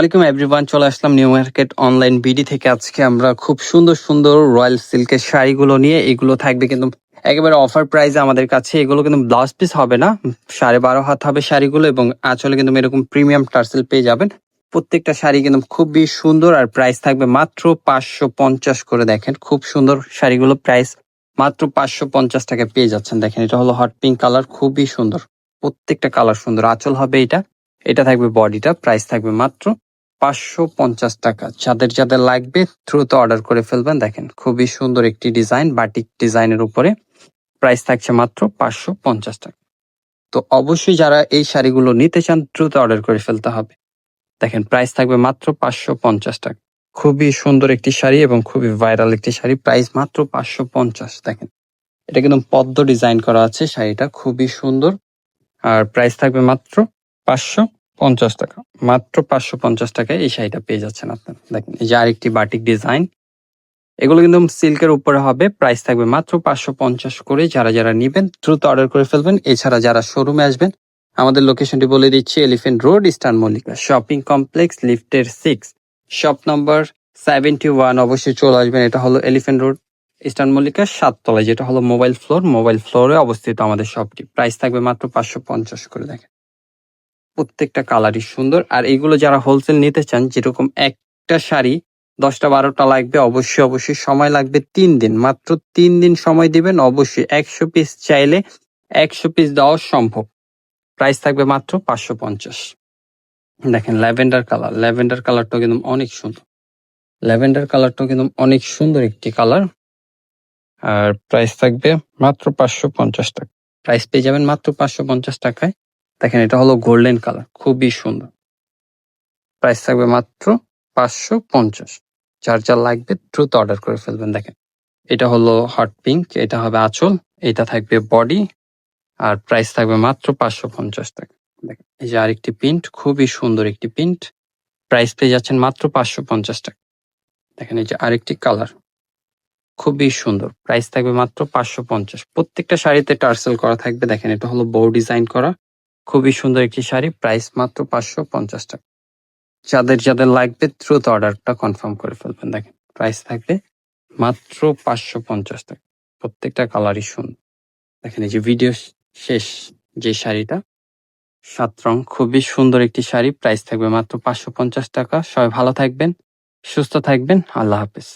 ওয়ালাইকুম এভরিওয়ান চলে আসলাম নিউ মার্কেট অনলাইন বিডি থেকে। আজকে আমরা খুব সুন্দর সুন্দর রয়্যাল সিল্কের শাড়িগুলো নিয়ে, এগুলো থাকবে কিন্তু একেবারে অফার প্রাইস আমাদের কাছে। এগুলো কিন্তু ব্লাউজ পিস হবে না, সাড়ে বারো হাত হবে শাড়িগুলো এবং আঁচলে কিন্তু এরকম প্রিমিয়াম টার্সেল পেয়ে যাবেন। প্রত্যেকটা শাড়ি কিন্তু খুবই সুন্দর আর প্রাইস থাকবে মাত্র পাঁচশো পঞ্চাশ করে দেখেন। খুব সুন্দর শাড়িগুলো প্রাইস মাত্র পাঁচশো পঞ্চাশ টাকা পেয়ে যাচ্ছেন। দেখেন, এটা হলো হট পিঙ্ক কালার খুবই সুন্দর। প্রত্যেকটা কালার সুন্দর। আঁচল হবে এটা। এটা থাকবে বডিটা প্রাইস থাকবে মাত্র পাঁচশো পঞ্চাশ টাকা। যাদের যাদের লাগবে, দ্রুত অর্ডার করে ফেলবেন। দেখেন, খুবই সুন্দর একটি ডিজাইন বাটিক ডিজাইনের উপরে প্রাইস থাকছে মাত্র পাঁচশো পঞ্চাশ টাকা। তো অবশ্যই যারা এই শাড়িগুলো নিতে চান, দ্রুত অর্ডার করে ফেলতে হবে। দেখেন প্রাইস থাকবে মাত্র পাঁচশো পঞ্চাশ টাকা। খুবই সুন্দর একটি শাড়ি এবং খুবই ভাইরাল একটি শাড়ি প্রাইস মাত্র পাঁচশো পঞ্চাশ, দেখেন। এটা কিন্তু পদ্ম ডিজাইন করা আছে, শাড়িটা খুবই সুন্দর। আর প্রাইস থাকবে মাত্র পাঁচশো পঞ্চাশ টাকা। মাত্র পাঁচশো পঞ্চাশ টাকায় এই শাড়িটা পেয়ে যাচ্ছেন আপনার। দেখেন, এই যে আরেকটি বাটিক ডিজাইন। এগুলো কিন্তু সিল্কের উপরে হবে, প্রাইস থাকবে মাত্র পাঁচশো পঞ্চাশ করে। যারা যারা নিবেন, দ্রুত অর্ডার করে ফেলবেন। এছাড়া যারা শোরুমে আসবেন, আমাদের লোকেশনটি বলে দিচ্ছি elephant road eastern Mallika shopping complex লিফটের six shop number seventy one অবশ্যই চলে আসবেন। এটা হলো এলিফেন্ট রোড ইস্টার্ন মল্লিকার সাততলায়, যেটা হলো মোবাইল ফ্লোর মোবাইল ফ্লোরে অবস্থিত আমাদের শপটি প্রাইস থাকবে মাত্র পাঁচশো পঞ্চাশ করে, দেখেন। প্রত্যেকটা কালারই সুন্দর। আর এগুলো যারা হোলসেল নিতে চান, যেরকম একটা শাড়ি দশটা বারোটা লাগবে, অবশ্যই অবশ্যই সময় লাগবে তিন দিন। মাত্র তিন দিন সময় দিবেন, অবশ্যই একশো পিস চাইলে একশো পিস দেওয়া সম্ভব। প্রাইস থাকবে মাত্র পাঁচশো পঞ্চাশ। দেখেন ল্যাভেন্ডার কালার। ল্যাভেন্ডার কালারটাও কিন্তু অনেক সুন্দর। ল্যাভেন্ডার কালারটাও কিন্তু অনেক সুন্দর একটি কালার। আর প্রাইস থাকবে মাত্র পাঁচশো পঞ্চাশ টাকা। প্রাইস পেয়ে যাবেন মাত্র পাঁচশো পঞ্চাশ টাকায়। দেখেন, এটা হলো গোল্ডেন কালার খুবই সুন্দর। প্রাইস থাকবে মাত্র পাঁচশো পঞ্চাশ। যার যা লাগবে দ্রুত অর্ডার করে ফেলবেন, দেখেন। এটা হলো হট পিঙ্ক এটা হবে আঁচল, এটা থাকবে বডি আর প্রাইস থাকবে মাত্র পাঁচশো পঞ্চাশ টাকা। দেখেন, এই যে আরেকটি প্রিন্ট খুবই সুন্দর একটি প্রিন্ট প্রাইস পেয়ে যাচ্ছেন মাত্র পাঁচশো পঞ্চাশ টাকা। দেখেন, এই যে আরেকটি কালার খুবই সুন্দর। প্রাইস থাকবে মাত্র পাঁচশো পঞ্চাশ। প্রত্যেকটা শাড়িতে টার্সেল করা থাকবে, দেখেন, এটা হলো বউ ডিজাইন করা। খুবই সুন্দর একটি শাড়ি প্রাইস মাত্র পাঁচশো পঞ্চাশ টাকা। যাদের যাদের লাগবে, দ্রুত অর্ডারটা কনফার্ম করে ফেলবেন। দেখেন প্রাইস থাকবে মাত্র পাঁচশো পঞ্চাশ টাকা। প্রত্যেকটা কালারই সুন্দর। দেখেন, এই যে ভিডিও শেষ যে শাড়িটা, সাত রং, খুবই সুন্দর একটি শাড়ি প্রাইস থাকবে মাত্র পাঁচশো পঞ্চাশ টাকা। সবাই ভালো থাকবেন, সুস্থ থাকবেন। আল্লাহ হাফেজ।